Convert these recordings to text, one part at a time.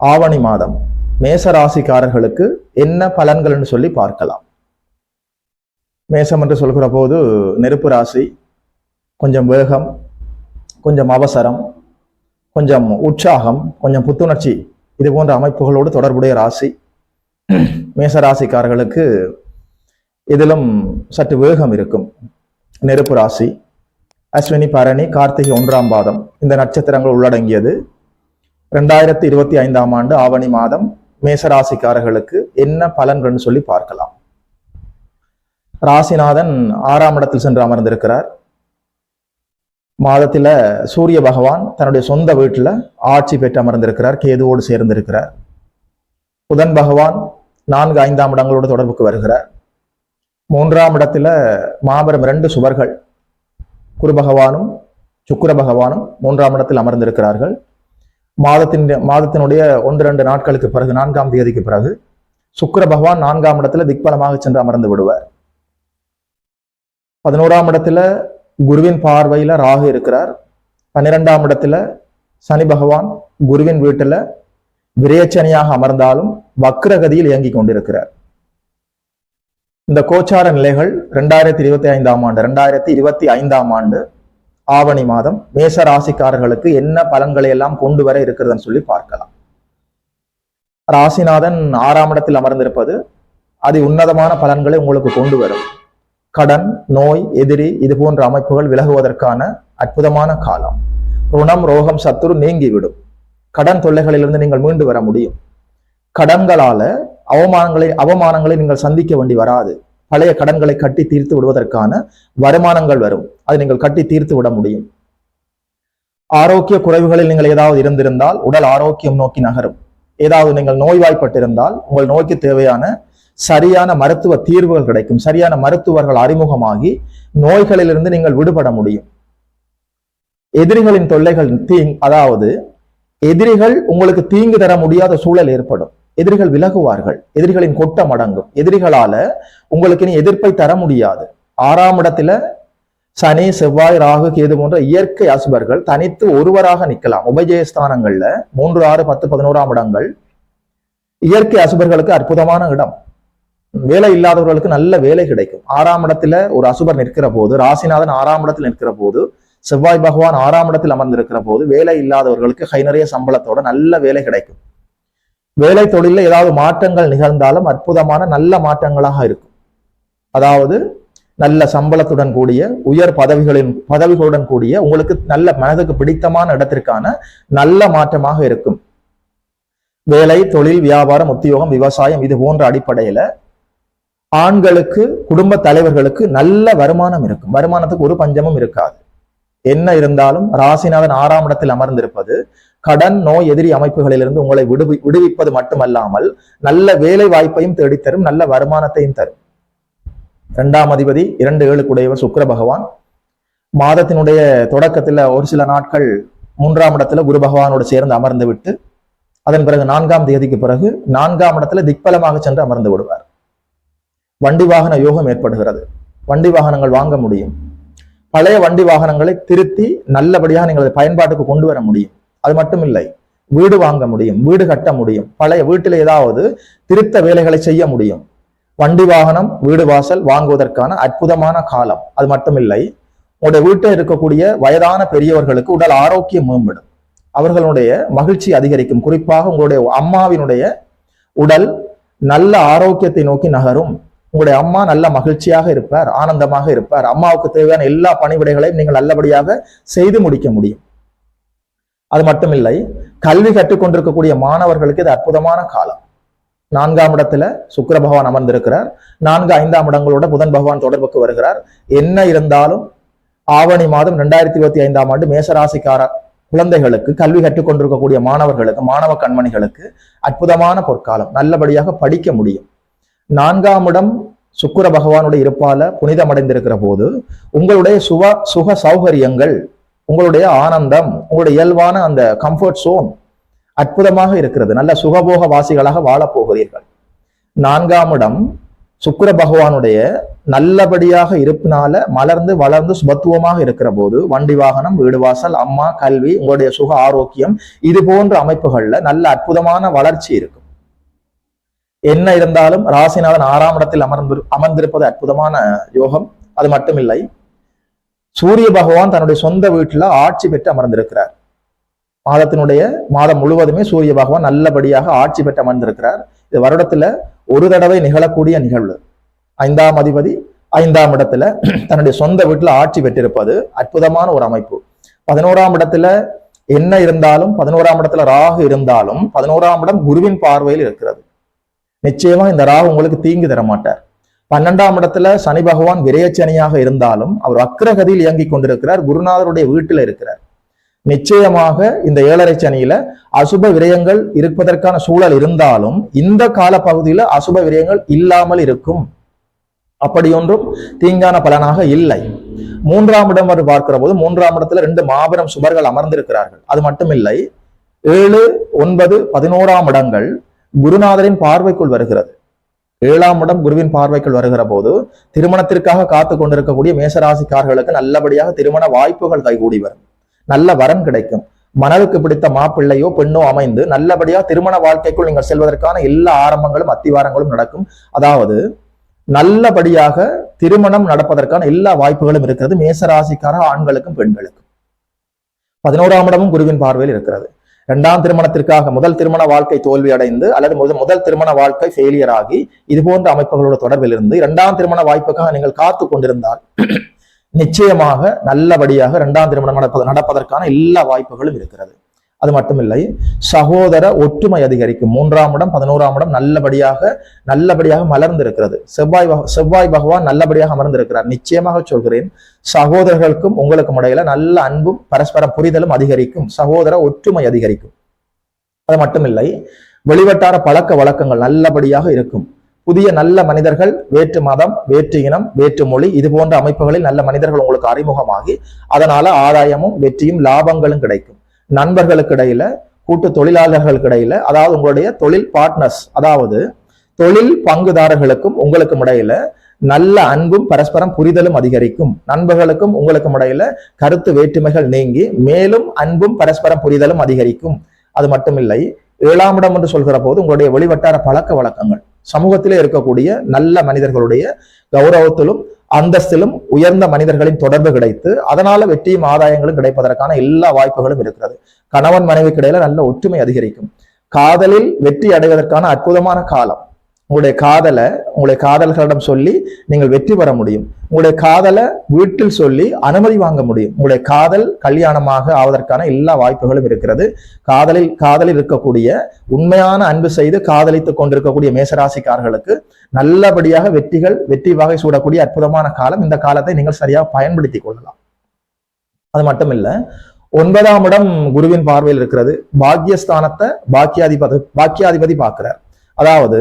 ஆவணி மாதம் மேச ராசிக்காரர்களுக்கு என்ன பலன்கள்னு சொல்லி பார்க்கலாம். மேசம் என்று சொல்கிற போது நெருப்பு ராசி கொஞ்சம் வேகம் கொஞ்சம் அவசரம் கொஞ்சம் உற்சாகம் கொஞ்சம் புத்துணர்ச்சி இது போன்ற அமைப்புகளோடு தொடர்புடைய ராசி. மேச ராசிக்காரர்களுக்கு இதிலும் சற்று வேகம் இருக்கும். நெருப்பு ராசி அஸ்வினி பரணி கார்த்திகை ஒன்றாம் பாதம் இந்த நட்சத்திரங்கள் உள்ளடங்கியது. ரெண்டாயிரத்தி இருபத்தி ஐந்தாம் ஆண்டு ஆவணி மாதம் மேசராசிக்காரர்களுக்கு என்ன பலன்கள்னு சொல்லி பார்க்கலாம். ராசிநாதன் ஆறாம் இடத்தில் சென்று அமர்ந்திருக்கிறார். மாதத்துல சூரிய பகவான் தன்னுடைய சொந்த வீட்டுல ஆட்சி பெற்று அமர்ந்திருக்கிறார் கேதுவோடு சேர்ந்திருக்கிறார். புதன் பகவான் நான்கு ஐந்தாம் இடங்களோடு தொடர்புக்கு வருகிறார். மூன்றாம் இடத்துல மாபெரும் ரெண்டு சுவர்கள் குரு பகவானும் சுக்கர பகவானும் மூன்றாம் இடத்தில் அமர்ந்திருக்கிறார்கள். மாதத்தின் மாதத்தினுடைய ஒன்று ரெண்டு நாட்களுக்கு பிறகு நான்காம் தேதிக்கு பிறகு சுக்கர பகவான் நான்காம் இடத்துல திக்பலமாக சென்று அமர்ந்து விடுவார். பதினோராம் இடத்துல குருவின் பார்வையில ராகு இருக்கிறார். பன்னிரெண்டாம் இடத்துல சனி பகவான் குருவின் வீட்டுல விரேச்சனையாக அமர்ந்தாலும் வக்ரகதியில் இயங்கிக் கொண்டிருக்கிறார். இந்த கோச்சார நிலைகள் ரெண்டாயிரத்தி இருபத்தி ஐந்தாம் ஆண்டு ரெண்டாயிரத்தி இருபத்தி ஐந்தாம் ஆண்டு ஆவணி மாதம் மேச ராசிக்காரர்களுக்கு என்ன பலன்களை எல்லாம் கொண்டு வர இருக்கிறதுன்னு சொல்லி பார்க்கலாம். ராசிநாதன் ஆறாம் இடத்தில் அமர்ந்திருப்பது அதி உன்னதமான பலன்களை உங்களுக்கு கொண்டு வரும். கடன் நோய் எதிரி இது போன்ற அமைப்புகள் விலகுவதற்கான அற்புதமான காலம். ருணம் ரோகம் சத்துரு நீங்கிவிடும். கடன் தொல்லைகளிலிருந்து நீங்கள் மீண்டு வர முடியும். கடன்களால அவமானங்களை அவமானங்களை நீங்கள் சந்திக்க வேண்டி வராது. பழைய கடன்களை கட்டி தீர்த்து விடுவதற்கான வருமானங்கள் வரும். அதை நீங்கள் கட்டி தீர்த்து விட முடியும். ஆரோக்கிய குறைவுகளில் நீங்கள் ஏதாவது இருந்திருந்தால் உடல் ஆரோக்கியம் நோக்கி நகரும். ஏதாவது நீங்கள் நோய்வாய்ப்பட்டிருந்தால் உங்கள் நோய்க்கு தேவையான சரியான மருத்துவ தீர்வுகள் கிடைக்கும். சரியான மருத்துவர்கள் அறிமுகமாகி நோய்களிலிருந்து நீங்கள் விடுபட முடியும். எதிரிகளின் தொல்லைகள் தீங் அதாவது எதிரிகள் உங்களுக்கு தீங்கு தர முடியாத சூழல் ஏற்படும். எதிரிகள் விலகுவார்கள். எதிரிகளின் கொட்டம் அடங்கும். எதிரிகளால உங்களுக்கு இனி எதிர்ப்பை தர முடியாது. ஆறாம் இடத்துல சனி செவ்வாய் ராகு கேது போன்ற இயற்கை அசுபர்கள் தனித்து ஒருவராக நிற்கலாம். உபஜயஸ்தானங்கள்ல மூன்று ஆறு பத்து பதினோராம் இடங்கள் இயற்கை அசுபர்களுக்கு அற்புதமான இடம். வேலை இல்லாதவர்களுக்கு நல்ல வேலை கிடைக்கும். ஆறாம் இடத்துல ஒரு அசுபர் நிற்கிற போது ராசிநாதன் ஆறாம் இடத்தில் நிற்கிற போது செவ்வாய் பகவான் ஆறாம் இடத்தில் அமர்ந்திருக்கிற போது வேலை இல்லாதவர்களுக்கு கை நிறைய சம்பளத்தோட நல்ல வேலை கிடைக்கும். வேலை தொழிலில் ஏதாவது மாற்றங்கள் நிகழ்ந்தாலும் அற்புதமான நல்ல மாற்றங்களாக இருக்கும். அதாவது நல்ல சம்பளத்துடன் கூடிய உயர் பதவிகளின் பதவிகளுடன் கூடிய உங்களுக்கு நல்ல மனதுக்கு பிடித்தமான இடத்திற்கான நல்ல மாற்றமாக இருக்கும். வேலை தொழில் வியாபாரம் உத்தியோகம் விவசாயம் இது போன்ற அடிப்படையில ஆண்களுக்கு குடும்ப தலைவர்களுக்கு நல்ல வருமானம் இருக்கும். வருமானத்துக்கு ஒரு பஞ்சமும் இருக்காது. என்ன இருந்தாலும் ராசிநாதன் ஆறாம் இடத்தில் அமர்ந்திருப்பது கடன் நோய் எதிரி அமைப்புகளிலிருந்து உங்களை விடுவி விடுவிப்பது மட்டுமல்லாமல் நல்ல வேலை வாய்ப்பையும் தேடித்தரும் நல்ல வருமானத்தையும் தரும். இரண்டாம் அதிபதி இரண்டு ஏழுக்குடையவர் சுக்கர பகவான். மாதத்தினுடைய தொடக்கத்துல ஒரு சில நாட்கள் மூன்றாம் இடத்துல குரு பகவானோடு சேர்ந்து அமர்ந்து விட்டு அதன் பிறகு நான்காம் தேதிக்கு பிறகு நான்காம் இடத்துல திக்பலமாக சென்று அமர்ந்து விடுவார். வண்டி வாகன யோகம் ஏற்படுகிறது. வண்டி வாகனங்கள் வாங்க முடியும். பழைய வண்டி வாகனங்களை திருத்தி நல்லபடியாக நீங்கள் பயன்பாட்டுக்கு கொண்டு வர முடியும். அது மட்டும் இல்லை வீடு வாங்க முடியும் வீடு கட்ட முடியும் பழைய வீட்டில் ஏதாவது திருத்த வேலைகளை செய்ய முடியும். வண்டி வாகனம் வீடு வாசல் வாங்குவதற்கான அற்புதமான காலம். அது மட்டும் இல்லை உங்களுடைய வீட்டில் இருக்கக்கூடிய வயதான பெரியவர்களுக்கு உடல் ஆரோக்கியம் மேம்படும். அவர்களுடைய மகிழ்ச்சி அதிகரிக்கும். குறிப்பாக உங்களுடைய அம்மாவினுடைய உடல் நல்ல ஆரோக்கியத்தை நோக்கி நகரும். உங்களுடைய அம்மா நல்ல மகிழ்ச்சியாக இருப்பார் ஆனந்தமாக இருப்பார். அம்மாவுக்கு தேவையான எல்லா பணிவிடைகளையும் நீங்கள் நல்லபடியாக செய்து முடிக்க முடியும். அது மட்டும் இல்லை கல்வி கற்றுக்கொண்டிருக்கக்கூடிய மாணவர்களுக்கு இது அற்புதமான காலம். நான்காம் இடத்துல சுக்கர பகவான் அமர்ந்திருக்கிறார். நான்கு ஐந்தாம் இடங்களோட புதன் பகவான் தொடர்புக்கு வருகிறார். என்ன இருந்தாலும் ஆவணி மாதம் ரெண்டாயிரத்தி இருபத்தி ஐந்தாம் ஆண்டு மேசராசிக்கார குழந்தைகளுக்கு கல்வி கற்றுக்கொண்டிருக்கக்கூடிய மாணவர்களுக்கு மாணவ கண்மணிகளுக்கு அற்புதமான பொற்காலம். நல்லபடியாக படிக்க முடியும். நான்காம் இடம் சுக்கிர பகவானுடைய இருப்பால புனிதமடைந்திருக்கிற போது உங்களுடைய சுக சுக சௌகரியங்கள் உங்களுடைய ஆனந்தம் உங்களுடைய இயல்பான அந்த கம்ஃபர்ட் சோன் அற்புதமாக இருக்கிறது. நல்ல சுகபோக வாசிகளாக வாழப் போகிறீர்கள். நான்காம் இடம் சுக்கர பகவானுடைய நல்லபடியாக இருப்பினால மலர்ந்து வளர்ந்து சுபத்துவமாக இருக்கிற போது வண்டி வாகனம் வீடு வாசல் அம்மா கல்வி உங்களுடைய சுக ஆரோக்கியம் இது போன்ற அமைப்புகள்ல நல்ல அற்புதமான வளர்ச்சி இருக்கும். என்ன இருந்தாலும் ராசிநாதன் ஆறாம் இடத்தில் அமர்ந்து அமர்ந்திருப்பது அற்புதமான யோகம். அது மட்டுமில்லை சூரிய பகவான் தன்னுடைய சொந்த வீட்டில் ஆட்சி பெற்று அமர்ந்திருக்கிறார். மாதத்தினுடைய மாதம் முழுவதுமே சூரிய பகவான் நல்லபடியாக ஆட்சி பெற்று அமர்ந்திருக்கிறார். இது வருடத்துல ஒரு தடவை நிகழக்கூடிய நிகழ்வு. ஐந்தாம் அதிபதி ஐந்தாம் இடத்துல தன்னுடைய சொந்த வீட்டில் ஆட்சி பெற்றிருப்பது அற்புதமான ஒரு அமைப்பு. பதினோராம் இடத்துல என்ன இருந்தாலும் பதினோராம் இடத்துல ராகு இருந்தாலும் பதினோராம் இடம் குருவின் பார்வையில் இருக்கிறது. நிச்சயமா இந்த ராகு உங்களுக்கு தீங்கு தர மாட்டார் பன்னெண்டாம் இடத்துல சனி பகவான் விரயச்சனியாக இருந்தாலும் அவர் அக்ரகதியில் இயங்கிக் கொண்டிருக்கிறார். குருநாதருடைய வீட்டில் இருக்கிறார். நிச்சயமாக இந்த ஏழரை சனியில அசுப விரயங்கள் இருப்பதற்கான சூழல் இருந்தாலும் இந்த கால பகுதியில அசுப விரயங்கள் இல்லாமல் இருக்கும். அப்படியொன்றும் தீங்கான பலனாக இல்லை. மூன்றாம் இடம் வரை பார்க்கிற போது மூன்றாம் இடத்துல ரெண்டு மாபெரும் சுபர்கள் அமர்ந்திருக்கிறார்கள். அது மட்டுமில்லை ஏழு ஒன்பது பதினோராம் இடங்கள் குருநாதரின் பார்வைக்குள் வருகிறது. ஏழாம் இடம் குருவின் பார்வைக்குள் வருகிற போது திருமணத்திற்காக காத்து கொண்டிருக்கக்கூடிய மேசராசிக்காரர்களுக்கு நல்லபடியாக திருமண வாய்ப்புகள் கைகூடி வரும். நல்ல வரம் கிடைக்கும். மனதுக்கு பிடித்த மாப்பிள்ளையோ பெண்ணோ அமைந்து நல்லபடியா திருமண வாழ்க்கைக்குள் நீங்கள் செல்வதற்கான எல்லா ஆரம்பங்களும் அத்திவாரங்களும் நடக்கும். அதாவது நல்லபடியாக திருமணம் நடப்பதற்கான எல்லா வாய்ப்புகளும் இருக்கிறது மேசராசிக்கார ஆண்களுக்கும் பெண்களுக்கும். பதினோராம் இடமும் குருவின் பார்வையில் இருக்கிறது. இரண்டாம் திருமணத்திற்காக முதல் திருமண வாழ்க்கை தோல்வி அடைந்து அல்லது முதல் முதல் திருமண வாழ்க்கை ஃபெயிலியர் ஆகி இது போன்ற அமைப்புகளோட தொடர்பில் இருந்து இரண்டாம் திருமண வாய்ப்புக்காக நீங்கள் காத்து கொண்டிருந்தால் நிச்சயமாக நல்லபடியாக இரண்டாம் திருமணம் நடப்பது நடப்பதற்கான எல்லா வாய்ப்புகளும் இருக்கிறது. அது மட்டுமில்லை சகோதர ஒற்றுமை அதிகரிக்கும். மூன்றாம் இடம் பதினோராம் இடம் நல்லபடியாக நல்லபடியாக மலர்ந்திருக்கிறது. செவ்வாய் செவ்வாய் பகவான் நல்லபடியாக அமர்ந்திருக்கிறார். நிச்சயமாக சொல்கிறேன் சகோதரர்களுக்கும் உங்களுக்கும் இடையில நல்ல அன்பும் பரஸ்பர புரிதலும் அதிகரிக்கும். சகோதர ஒற்றுமை அதிகரிக்கும். அது மட்டுமில்லை வெளிவட்டார பழக்க வழக்கங்கள் நல்லபடியாக இருக்கும். புதிய நல்ல மனிதர்கள் வேற்று மதம் வேற்று இனம் வேற்று மொழி இது போன்ற அமைப்புகளில் நல்ல மனிதர்கள் உங்களுக்கு அறிமுகமாகி அதனால ஆதாயமும் வெற்றியும் லாபங்களும் கிடைக்கும். நண்பர்களுக்கு இடையில கூட்டு தொழிலாளர்களுக்கு இடையில அதாவது உங்களுடைய தொழில் பார்ட்னர்ஸ் அதாவது தொழில் பங்குதாரர்களுக்கும் உங்களுக்கும் இடையில நல்ல அன்பும் பரஸ்பரம் புரிதலும் அதிகரிக்கும். நண்பர்களுக்கும் உங்களுக்கும் இடையில கருத்து வேற்றுமைகள் நீங்கி மேலும் அன்பும் பரஸ்பரம் புரிதலும் அதிகரிக்கும். அது மட்டுமில்லை ஏழாம் இடம் என்று சொல்கிற போது உங்களுடைய வெளிவட்டார பழக்க வழக்கங்கள் சமூகத்திலே இருக்கக்கூடிய நல்ல மனிதர்களுடைய கௌரவத்திலும் அந்தஸ்திலும் உயர்ந்த மனிதர்களின் தொடர்பு கிடைத்து அதனால வெற்றியும் ஆதாயங்களும் கிடைப்பதற்கான எல்லா வாய்ப்புகளும் இருக்கிறது. கணவன் மனைவிக்கு இடையில நல்ல ஒற்றுமை அதிகரிக்கும். காதலில் வெற்றி அடைவதற்கான அற்புதமான காலம். உங்களுடைய காதலை உங்களுடைய காதல்களிடம் சொல்லி நீங்கள் வெற்றி பெற முடியும். உங்களுடைய காதலை வீட்டில் சொல்லி அனுமதி வாங்க முடியும். உங்களுடைய காதல் கல்யாணமாக ஆவதற்கான எல்லா வாய்ப்புகளும் இருக்கிறது. காதலில் காதலில் இருக்கக்கூடிய உண்மையான அன்பு செய்து காதலித்துக் கொண்டிருக்கக்கூடிய மேசராசிக்காரர்களுக்கு நல்லபடியாக வெற்றிகள் வெற்றி வகை சூடக்கூடிய அற்புதமான காலம் இந்த காலத்தை நீங்கள் சரியாக பயன்படுத்திக் கொள்ளலாம். அது மட்டும் இல்ல ஒன்பதாம் இடம் குருவின் பார்வையில் இருக்கிறது. பாக்கியஸ்தானத்தை பாக்கியாதிபதி பாக்கியாதிபதி பார்க்கிறார். அதாவது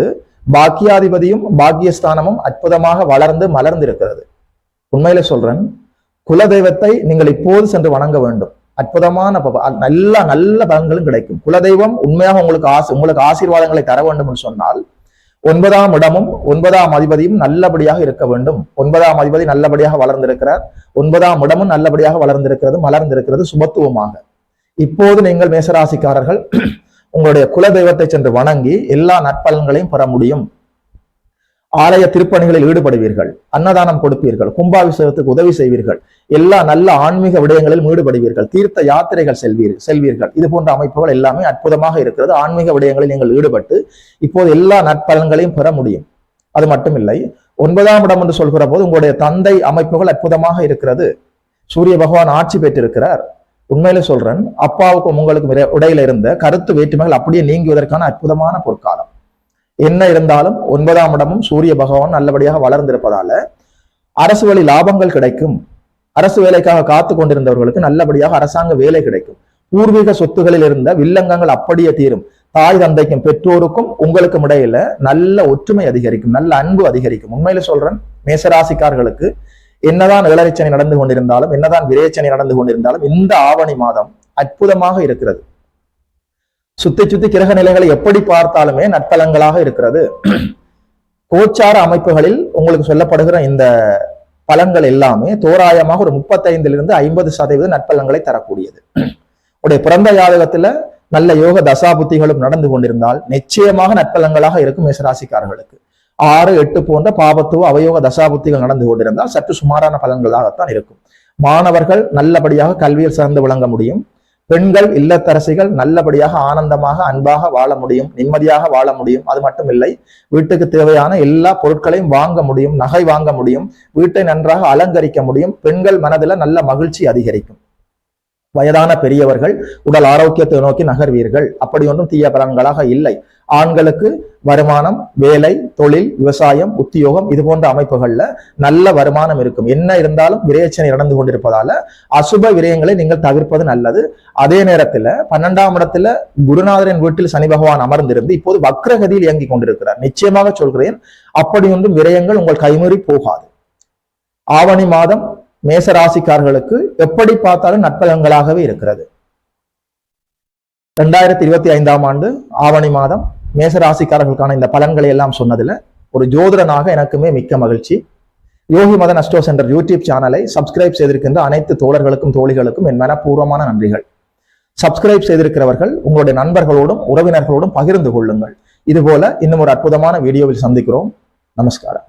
பாக்கியாதிபதியும் பாக்கியஸ்தானமும் அற்புதமாக வளர்ந்து மலர்ந்து இருக்கிறது உண்மையில சொல்றேன் குலதெய்வத்தை நீங்கள் இப்போது சென்று வணங்க வேண்டும். அற்புதமான நல்ல நல்ல பலன்களும் கிடைக்கும். குலதெய்வம் உண்மையாக உங்களுக்கு ஆசை உங்களுக்கு ஆசீர்வாதங்களை தர வேண்டும் என்று சொன்னால் ஒன்பதாம் இடமும் ஒன்பதாம் அதிபதியும் நல்லபடியாக இருக்க வேண்டும். ஒன்பதாம் அதிபதி நல்லபடியாக வளர்ந்திருக்கிறார். ஒன்பதாம் இடமும் நல்லபடியாக வளர்ந்திருக்கிறது மலர்ந்திருக்கிறது சுபத்துவமாக. இப்போது நீங்கள் மேசராசிக்காரர்கள் உங்களுடைய குல தெய்வத்தை சென்று வணங்கி எல்லா நற்பலன்களையும் பெற முடியும். ஆலய திருப்பணிகளில் ஈடுபடுவீர்கள். அன்னதானம் கொடுப்பீர்கள். கும்பாபிஷேகத்துக்கு உதவி செய்வீர்கள். எல்லா நல்ல ஆன்மீக விடயங்களிலும் ஈடுபடுவீர்கள். தீர்த்த யாத்திரைகள் செல்வீர் செல்வீர்கள். இது போன்ற அமைப்புகள் எல்லாமே அற்புதமாக இருக்கிறது. ஆன்மீக விடயங்களில் நீங்கள் ஈடுபட்டு இப்போது எல்லா நற்பலன்களையும் பெற முடியும். அது மட்டுமில்லை ஒன்பதாம் இடம் என்று சொல்கிற போது உங்களுடைய தந்தை அமைப்புகள் அற்புதமாக இருக்கிறது. சூரிய பகவான் ஆட்சி பெற்றிருக்கிறார். உண்மையில சொல்றேன் அப்பாவுக்கும் உங்களுக்கும் உடையில இடையில இருந்த கருத்து வேற்றுமைகள் அப்படியே நீங்குவதற்கான அற்புதமான பொற்காலம். என்ன இருந்தாலும் ஒன்பதாம் இடமும் சூரிய பகவான் நல்லபடியாக வளர்ந்திருப்பதால அரசு வழி லாபங்கள் கிடைக்கும். அரசு வேலைக்காக காத்து கொண்டிருந்தவர்களுக்கு நல்லபடியாக அரசாங்க வேலை கிடைக்கும். பூர்வீக சொத்துகளில் இருந்த வில்லங்கங்கள் அப்படியே தீரும். தாய் தந்தைக்கும் பெற்றோருக்கும் உங்களுக்கும் இடையில நல்ல ஒற்றுமை அதிகரிக்கும் நல்ல அன்பு அதிகரிக்கும். உண்மையில சொல்றேன் மேசராசிக்கார்களுக்கு என்னதான் இளரிச்சனை நடந்து கொண்டிருந்தாலும் என்னதான் விரேச்சனை நடந்து கொண்டிருந்தாலும் இந்த ஆவணி மாதம் அற்புதமாக இருக்கிறது. சுத்தி சுத்தி கிரக நிலைகளை எப்படி பார்த்தாலுமே நட்பலங்களாக இருக்கிறது. கோச்சார அமைப்புகளில் உங்களுக்கு சொல்லப்படுகிற இந்த பலன்கள் எல்லாமே தோராயமாக ஒரு முப்பத்தைந்திலிருந்து ஐம்பது சதவீத நட்பலன்களை தரக்கூடியது. உடைய பிறந்த ஜாதகத்துல நல்ல யோக தசாபுத்திகளும் நடந்து கொண்டிருந்தால் நிச்சயமாக நட்பலங்களாக இருக்கும் மேசராசிக்காரர்களுக்கு. ஆறு எட்டு போன்ற பாபத்துவ அவயோக தசாபுத்திகள் நடந்து கொண்டிருந்தால் சற்று சுமாரான பலன்களாகத்தான் இருக்கும். மாணவர்கள் நல்லபடியாக கல்வியில் சிறந்து விளங்க முடியும். பெண்கள் இல்லத்தரசிகள் நல்லபடியாக ஆனந்தமாக அன்பாக வாழ முடியும். நிம்மதியாக வாழ முடியும். அது மட்டும் இல்லை வீட்டுக்கு தேவையான எல்லா பொருட்களையும் வாங்க முடியும். நகை வாங்க முடியும். வீட்டை நன்றாக அலங்கரிக்க முடியும். பெண்கள் மனதில் நல்ல மகிழ்ச்சி அதிகரிக்கும். வயதான பெரியவர்கள் உடல் ஆரோக்கியத்தை நோக்கி நகர்வீர்கள். அப்படி ஒன்றும் தீய பலன்களாக இல்லை. ஆண்களுக்கு வருமானம் வேலை தொழில் விவசாயம் உத்தியோகம் இது போன்ற அமைப்புகள்ல நல்ல வருமானம் இருக்கும். என்ன இருந்தாலும் விரயச்சனை நடந்து கொண்டிருப்பதால அசுப விரயங்களை நீங்கள் தவிர்ப்பது நல்லது. அதே நேரத்துல பன்னெண்டாம் இடத்துல குருநாதரின் வீட்டில் சனி பகவான் அமர்ந்திருந்து இப்போது வக்ரகதியில் இயங்கிக் கொண்டிருக்கிறார். நிச்சயமாக சொல்கிறேன் அப்படி ஒன்றும் விரயங்கள் உங்கள் கைமுறி போகாது. ஆவணி மாதம் மேசராசிக்காரர்களுக்கு எப்படி பார்த்தாலும் நட்பகங்களாகவே இருக்கிறது. ரெண்டாயிரத்தி இருபத்தி ஐந்தாம் ஆண்டு ஆவணி மாதம் மேசராசிக்காரர்களுக்கான இந்த பலன்களை எல்லாம் சொன்னதுல ஒரு ஜோதிடனாக எனக்குமே மிக்க மகிழ்ச்சி. Yogi Madan astro centre YouTube சேனலை சப்ஸ்கிரைப் செய்திருக்கின்ற அனைத்து தோழர்களுக்கும் தோழிகளுக்கும் என் மனப்பூர்வமான நன்றிகள். சப்ஸ்கிரைப் செய்திருக்கிறவர்கள் உங்களுடைய நண்பர்களோடும் உறவினர்களோடும் பகிர்ந்து கொள்ளுங்கள். இதுபோல இன்னும் ஒரு அற்புதமான வீடியோவில் சந்திக்கிறோம். நமஸ்காரம்.